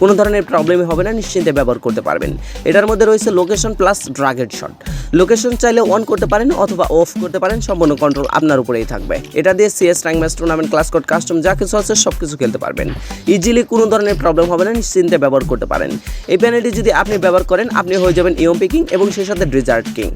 কোনো ধরনের প্রবলেমই হবে না, নিশ্চিন্তে ব্যবহার করতে পারবেন। এটার মধ্যে রয়েছে location plus dragged shot location চাইলে অন করতে পারেন অথবা অফ করতে পারেন, সম্পূর্ণ কন্ট্রোল আপনার উপরেই থাকবে। এটা দিয়ে CS rank match tournament class code custom যা কিছু আছে সব কিছু খেলতে পারবেন। ইজিলি কোনো ধরনের প্রবলেম হবে না, নিশ্চিন্তে ব্যবহার করতে পারেন। এই প্যানেলটি যদি আপনি ব্যবহার করেন, আপনি হয়ে যাবেন ইয়ম পিকিং এবং সেই সাথে ড্রিজার্ট কিং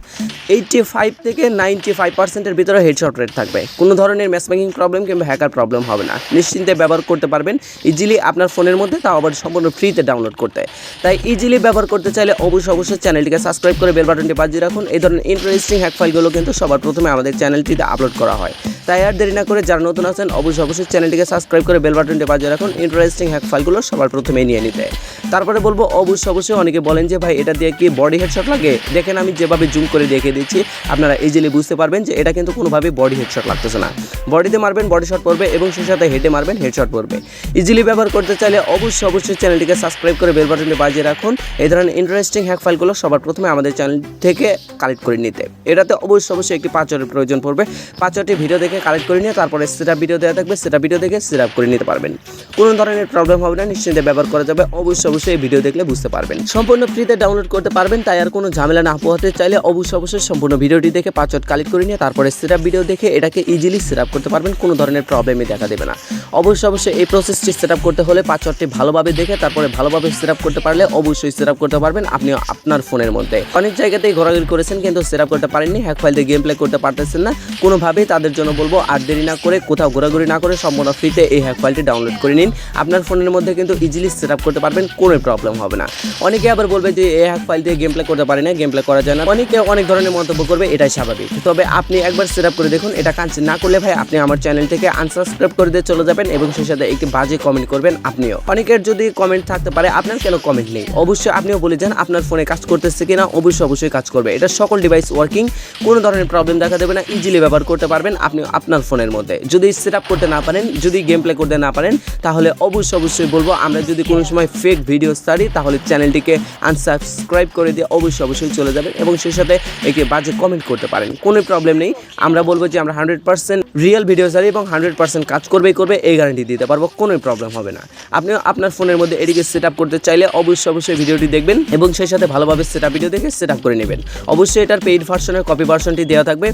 এইটটি ফাইভ থেকে নাইনটি ফাইভ পার্সেন্টের ভিতরে হেডশট রেট থাকবে। কোনো ধরনের ম্যাচ মেকিং প্রবলেম কিংবা হ্যাকার প্রবলেম হবে না। নিশ্চিন্তে ব্যবহার করতে পারবেন। ইজিলি আপনার ফোনের মধ্যে তাও আবার সম্পূর্ণ ফ্রিতে ডাউনলোড করতে। তাই ইজিলি ব্যবহার করতে চাইলে অবশ্যই অবশ্যই চ্যানেলটিকে সাবস্ক্রাইব করে বেল বাটনটি বাজিয়ে রাখুন। এই ধরনের ইন্টারেস্টিং হ্যাক ফাইলগুলো কিন্তু সবার প্রথমে আমাদের চ্যানেলটিতে আপলোড করা হয়। তাই আর দেরি না করে যারা নতুন আছেন, অবশ্যই অবশ্যই চ্যানেলটিকে সাবস্ক্রাইব করে বেল বাটনটি বাজিয়ে রাখুন। ইন্টারেস্টিং হ্যাক ফাইলগুলো সবার প্রথমে নিয়ে নিতে। তারপরে বলব, অবশ্যই অবশ্যই অনেকে বলেন যে, ভাই, এটা দিয়ে কি বডি হেডশট লাগে? দেখেন, আমি যেভাবে জুম করে দেখে দিচ্ছি, আপনারা ইজিলি বুঝতে পারবেন যে, এটা কিন্তু কোনোভাবেই বডি হেডশট লাগতেছে না। বডিতে মারবেন বডি শট পড়বে এবং সেই সাথে হেডে মারবেন হেডশট পড়বে। ইজিলি ব্যবহার করতে চাইলে অবশ্যই অবশ্যই চ্যানেলটিকে সাবস্ক্রাইব করে বেল বাটনটি বাজিয়ে রাখুন। এই ধরনের ইন্টারেস্টিং হ্যাক ফাইলগুলো সবার প্রথমে আমাদের চ্যানেল থেকে কালেক্ট করে নিতে। এটাতে অবশ্যই অবশ্যই একটি পাঁচজনের প্রয়োজন পড়বে। পাঁচটি ভিডিও দেখে কালেক্ট করে নিয়ে তারপরে সেটা ভিডিও দেওয়া থাকবে। সেটা ভিডিও দেখে সেট করে নিতে পারবেন। কোনো ধরনের প্রবলেম হবে না, নিশ্চিন্তে ব্যবহার করা যাবে। অবশ্যই অবশ্যই এই ভিডিও দেখলে বুঝতে পারবেন। সম্পূর্ণ ফ্রিতে ডাউনলোড করতে পারবেন, তাই আর কোনো ঝামেলা না পোহাতে চাইলে অবশ্যই অবশ্যই সম্পূর্ণ ভিডিওটি দেখে পাঁচট কালেক্ট করে নিয়ে তারপরে সেট ভিডিও দেখে এটাকে ইজিলি সেট করতে পারবেন। কোনো ধরনের প্রবলেমই দেখা দেবে না। অবশ্যই অবশ্যই এই প্রসেসটি সেট করতে হলে পাঁচটি ভালোভাবে দেখে তারপরে ভালোভাবে সেট আপ করতে পারলে অবশ্যই সেট আপ করতে পারবেন আপনি আপনার ফোনের মধ্যে। অনেক জায়গাতেই ঘোরাঘুরি করেছেন কিন্তু সেট আপ করতে পারেননি হ্যাক ফাইল দিয়ে গেম প্লে করতে পারতেছেন না। কোনোভাবেই তাদের জন্য বলব আর দেরি না করে কোথাও ঘোরাঘুরি না করে সম্পূর্ণ ফ্রিতে এই হ্যাক ফাইলটি ডাউনলোড করে নিন। আপনার ফোনের মধ্যে কিন্তু ইজিলি সেট আপ করতে পারবেন, কোনো প্রবলেম হবে না। অনেকে আবার বলবে যে এই হ্যাক ফাইল দিয়ে গেম প্লে করতে পারি না গেম প্লে করা যায় না। অনেকে অনেক ধরনের মন্তব্য করবে, এটাই স্বাভাবিক। তবে আপনি একবার সেট আপ করে দেখুন, এটা কাজ না করলে ভাই আপনি আমার চ্যানেল থেকে আনসাবস্ক্রাইব করে দিয়ে চলে যাবেন এবং সেই সাথে একটি বাজে কমেন্ট করবেন আপনিও। অনেকের যদি কমেন্ট থাকতে পারে, আপনার কেন কমেন্ট নেই? অবশ্যই আপনিও বলে যান আপনার ফোনে কাজ করতেছে কিনা, অবশ্যই অবশ্যই কাজ করবে। এটা সকল ডিভাইস ওয়ার্কিং কোনো ধরনের প্রবলেম দেখা দেবে না ইজিলি ব্যবহার করতে পারবেন আপনি আপনার ফোনের মধ্যে। যদি সেট আপ করতে না পারেন, যদি গেম প্লে করতে না পারেন, তাহলে অবশ্যই অবশ্যই বলব, আমরা যদি কোনো সময় ফেক ভিডিও ছাড়ি, তাহলে চ্যানেলটিকে আনসাবস্ক্রাইব করে দিয়ে অবশ্যই অবশ্যই চলে যাবেন এবং সেই সাথে একে বাজে কমেন্ট করতে পারেন। কোনো প্রবলেম নেই। আমরা বলব যে আমরা হান্ড্রেড পার্সেন্ট রিয়েল ভিডিও ছাড়ি এবং হান্ড্রেড পার্সেন্ট কাজ করবেই করবে, এই গ্যারান্টি দিতে পারব, কোনো প্রবলেম হবে না। আপনি আপনার ফোনের মধ্যে এটিকে সেট করতে চাইলে অবশ্যই অবশ্যই ভিডিওটি দেখবেন এবং সেই সাথে ভালোভাবে সেট ভিডিও দেখে সেট করে নেবেন। অবশ্যই এটার পেইড ভার্সনের কপি ভার্সনটি দেওয়া থাকবে।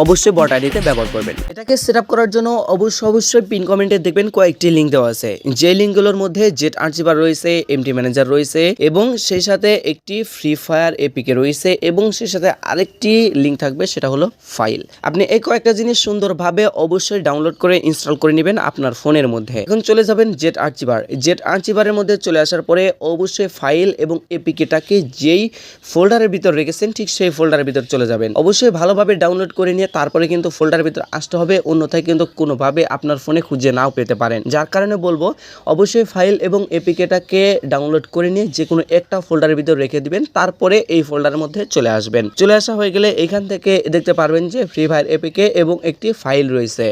অবশ্যই বট আইডিতে ব্যবহার করবেন। এটাকে সেট করার জন্য অবশ্যই অবশ্যই পিন কমেন্টে দেখবেন কয়েকটি লিঙ্ক দেওয়া আছে। যে লিঙ্কগুলোর মধ্যে জেট আর্চিভার রয়েছে এমটি ম্যানেজার রয়েছে এবং সেই সাথে একটি ফ্রি ফায়ার এপিকে রয়েছে এবং সেই সাথে আরেকটি লিঙ্ক থাকবে, সেটা হলো ফাইল আপনি এই কয়েকটা জিনিস সুন্দরভাবে অবশ্যই ডাউনলোড করে ইনস্টল করে নেবেন আপনার ফোনের মধ্যে। এখন চলে যাবেন জেট আর্চিভার জেট আর্চিভারের মধ্যে চলে আসার পরে অবশ্যই ফাইল এবং এপিকেটাকে যেই ফোল্ডারের ভিতর রেখেছেন, ঠিক সেই ফোল্ডারের ভিতর চলে যাবেন। অবশ্যই ভালোভাবে ডাউনলোড করে নিয়ে তারপরে কিন্তু ফোল্ডারের ভিতর আসতে হবে। অন্যথায় কিন্তু কোনোভাবে আপনার ফোনে খুঁজে নাও পেতে পারেন। যার কারণে বলব, অবশ্যই ফাইল এবং এপিকেটাকে ডাউনলোড করে নিয়ে যে কোনো একটা ফোল্ডারের ভিতর রেখে দিবেন, তারপরে এই ফোল্ডারের মধ্যে চলে আসবেন। চলে আসা হয়ে গেলে এখান থেকে দেখতে পারবেন যে ফ্রি ফায়ার এপিকে এবং একটি ফাইল রয়েছে।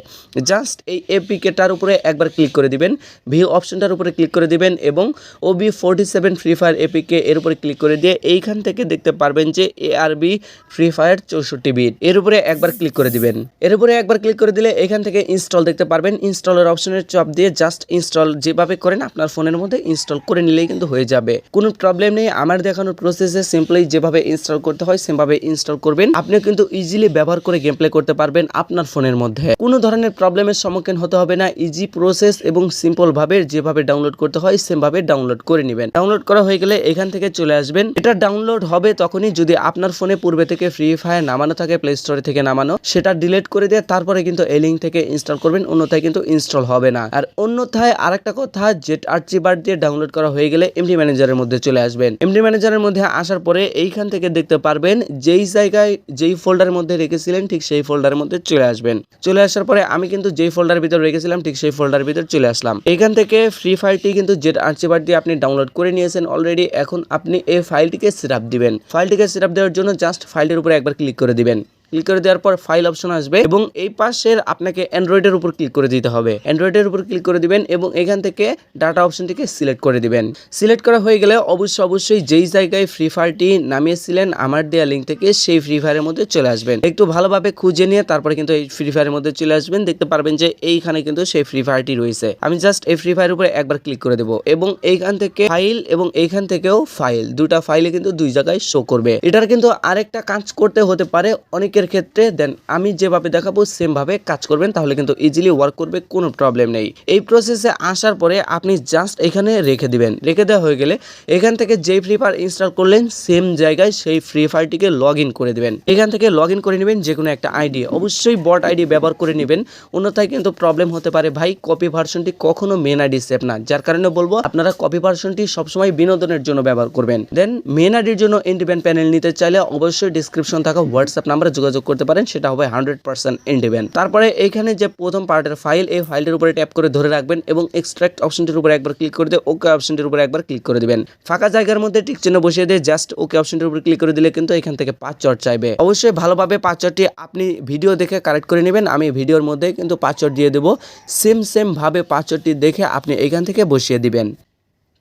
জাস্ট এই এপিকেটার উপরে একবার ক্লিক করে দিবেন। ভিউ অপশনটার উপরে ক্লিক করে দিবেন এবং OB forty seven free fire APK এর উপরে ক্লিক করে দিয়ে এইখান থেকে দেখতে পারবেন যে এ আরবি ফ্রি ফায়ার চৌষট্টি বিট এর উপরে একবার ক্লিক করে দিবেন। এর উপরে একবার ক্লিক করে দিলে এখান থেকে ইনস্টল দেখতে পারবেন। ইনস্টলের অপশনের চাপ দিয়ে জাস্ট ইনস্টল যেভাবে করেন আপনার ফোনের মধ্যে ইনস্টল করে নিলেই কিন্তু হয়ে যাবে। কোনো প্রবলেম নেই, আমার দেখানোর প্রসেসে সিম্পলি যেভাবে ইনস্টল করতে হয়, সেভাবে ইনস্টল করবেন। আপনিও কিন্তু ইজিলি ব্যবহার করে গেম প্লে করতে পারবেন আপনার ফোনের মধ্যে। কোনো ধরনের প্রবলেমের সম্মুখীন হতে হবে না। ইজি প্রসেস এবং সিম্পল ভাবে যেভাবে ডাউনলোড করতে হয়, সেভাবে ডাউনলোড করে নেবেন। ডাউনলোড করা হয়ে গেলে এখান থেকে চলে আসবেন। এটা ডাউনলোড হবে তখনই যদি আপনার ফোনে পূর্বে থেকে ফ্রি ফায়ার নামানো থাকে প্লে স্টোরে থেকে নামানো সেটা ডিলিট করে দিয়ে তারপরে কিন্তু এই লিঙ্ক থেকে ইনস্টল করবেন, অন্যথায় কিন্তু ইনস্টল হবে না। আর অন্যথায় আরেকটা কথা জেট আর্চিবার দিয়ে ডাউনলোড করা হয়ে গেলে এমডি ম্যানেজারের মধ্যে চলে আসবেন। এমডি ম্যানেজারের মধ্যে আসার পরে এইখান থেকে দেখতে পারবেন, যেই জায়গায়, যেই ফোল্ডারের মধ্যে রেখেছিলেন, ঠিক সেই ফোল্ডারের মধ্যে চলে আসবেন। চলে আসার পরে আমি কিন্তু যেই ফোল্ডারের ভিতর রেখেছিলাম, ঠিক সেই ফোল্ডারের ভিতর চলে আসলাম। এখান থেকে ফ্রি ফায়ারটি কিন্তু জেট আর্চিবার দিয়ে আপনি ডাউনলোড করে নিয়েছেন অলরেডি এখন আপনি এই ফাইলটিকে সেট দিবেন। ফাইলটিকে সেট দেওয়ার জন্য জাস্ট ফাইলটির উপরে একবার ক্লিক করে দিবেন। ক্লিক করে দেওয়ার পর ফাইল অপশন আসবে এবং এই পাশের আপনাকে অ্যান্ড্রয়েডের উপর ক্লিক করে দিতে হবে। অ্যান্ড্রয়েডের উপর ক্লিক করে দিবেন এবং এখান থেকে ডাটা অপশনটিকে সিলেক্ট করে দিবেন। সিলেক্ট করা হয়ে গেলে অবশ্যই অবশ্যই যেই জায়গায় ফ্রি ফায়ারটি নামিয়েছিলেন, আমার দেওয়া লিঙ্ক থেকে সেই ফ্রি ফায়ারের মধ্যে চলে আসবেন। একটু ভালোভাবে খুঁজে নিয়ে তারপরে কিন্তু এই ফ্রি ফায়ারের মধ্যে চলে আসবেন। দেখতে পারবেন যে এইখানে কিন্তু সেই ফ্রি ফায়ারটি রয়েছে। আমি জাস্ট এই ফ্রি ফায়ারের উপরে একবার ক্লিক করে দেবো এবং এইখান থেকে ফাইল এবং এইখান থেকেও ফাইল দুটা ফাইলে কিন্তু দুই জায়গায় শো করবে। এটার কিন্তু আরেকটা কাজ করতে হতে পারে। অনেকের ক্ষেত্রে দেন আমি যেভাবে দেখাবো সেম ভাবে কাজ করবেন, তাহলে কিন্তু ইজিলি ওয়ার্ক করবে, কোনো প্রবলেম নেই। এই প্রসেসে আসার পরে আপনি জাস্ট এখানে রেখে দিবেন। রেখে দেওয়া হয়ে গেলে এখান থেকে যেই ফ্রি ফায়ার ইনস্টল করলেন সেম জায়গায় সেই ফ্রি ফায়ারটিকে লগ করে দিবেন। এখান থেকে লগ করে নেবেন যে কোনো একটা আইডি অবশ্যই বট আইডি ব্যবহার করে নেবেন। অন্যথায় কিন্তু প্রবলেম হতে পারে, ভাই কপি ভার্সনটি কখনো মেন আইডি সেভ না। যার কারণে বলব, আপনারা কপি ভার্সনটি সবসময় বিনোদনের জন্য ব্যবহার করবেন। দেন মেন আইডির জন্য ইন্ডিপেন্ড প্যানেল নিতে চাইলে অবশ্যই ডিসক্রিপশন থাকা হোয়াটসঅ্যাপ নাম্বারে যোগাযোগ করতে পারেন, সেটা হবে হান্ড্রেড পার্সেন্ট ইন্ডিপেন্ড তারপরে এখানে যে প্রথম পার্টের ফাইল এই ফাইলটির উপরে ট্যাপ করে ধরে রাখবেন এবং এক্সট্রাক্ট অপশনটির উপরে একবার ক্লিক করে দিয়ে ওকে অপশনটির উপরে একবার ক্লিক করে দিবেন। ফাঁকা জায়গার মধ্যে টিক চিহ্ন বসিয়ে দিয়ে জাস্ট ওকে অপশনটির উপরে ক্লিক করে দিলে কিন্তু এখান থেকে পাঁচচট চাইবে। অবশ্যই ভালোভাবে পাঁচচটটি আপনি ভিডিও দেখে কারেক্ট করে নেবেন, আমি ভিডিওর মধ্যে কিন্তু পাঁচচট দিয়ে দেবো। সেম সেম ভাবে পাঁচচটটি দেখে আপনি এখান থেকে বসিয়ে দিবেন।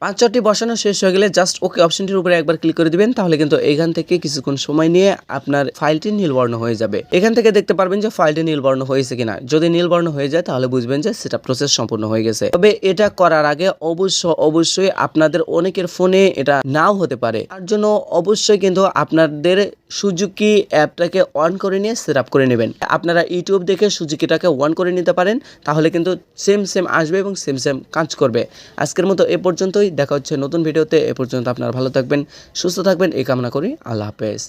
পাঁচটি বসানো শেষ হয়ে গেলে জাস্ট ওকে অপশনটির উপরে একবার ক্লিক করে দিবেন, তাহলে কিন্তু এখান থেকে কিছুক্ষণ সময় নিয়ে আপনার ফাইলটি নীলবর্ণ হয়ে যাবে। এখান থেকে দেখতে পারবেন যে ফাইলটি নীলবর্ণ হয়েছে কিনা। যদি নীলবর্ণ হয়ে যায়, তাহলে বুঝবেন যে সেটা প্রসেস সম্পূর্ণ হয়ে গেছে। তবে এটা করার আগে অবশ্য অবশ্যই আপনাদের অনেকের ফোনে এটা নাও হতে পারে। তার জন্য অবশ্যই কিন্তু আপনাদের সুজুকি অ্যাপটাকে অন করে নিয়ে সেট আপ করে নেবেন। আপনারা ইউটিউব দেখে সুজুকিটাকে অন করে নিতে পারেন, তাহলে কিন্তু সেম সেম আসবে এবং সেম সেম কাজ করবে। আজকের মতো এ পর্যন্তই, দেখা হচ্ছে নতুন ভিডিওতে এ পর্যন্ত আপনারা ভালো থাকবেন, সুস্থ থাকবেন, এই কামনা করি, আল্লাহ হাফেজ।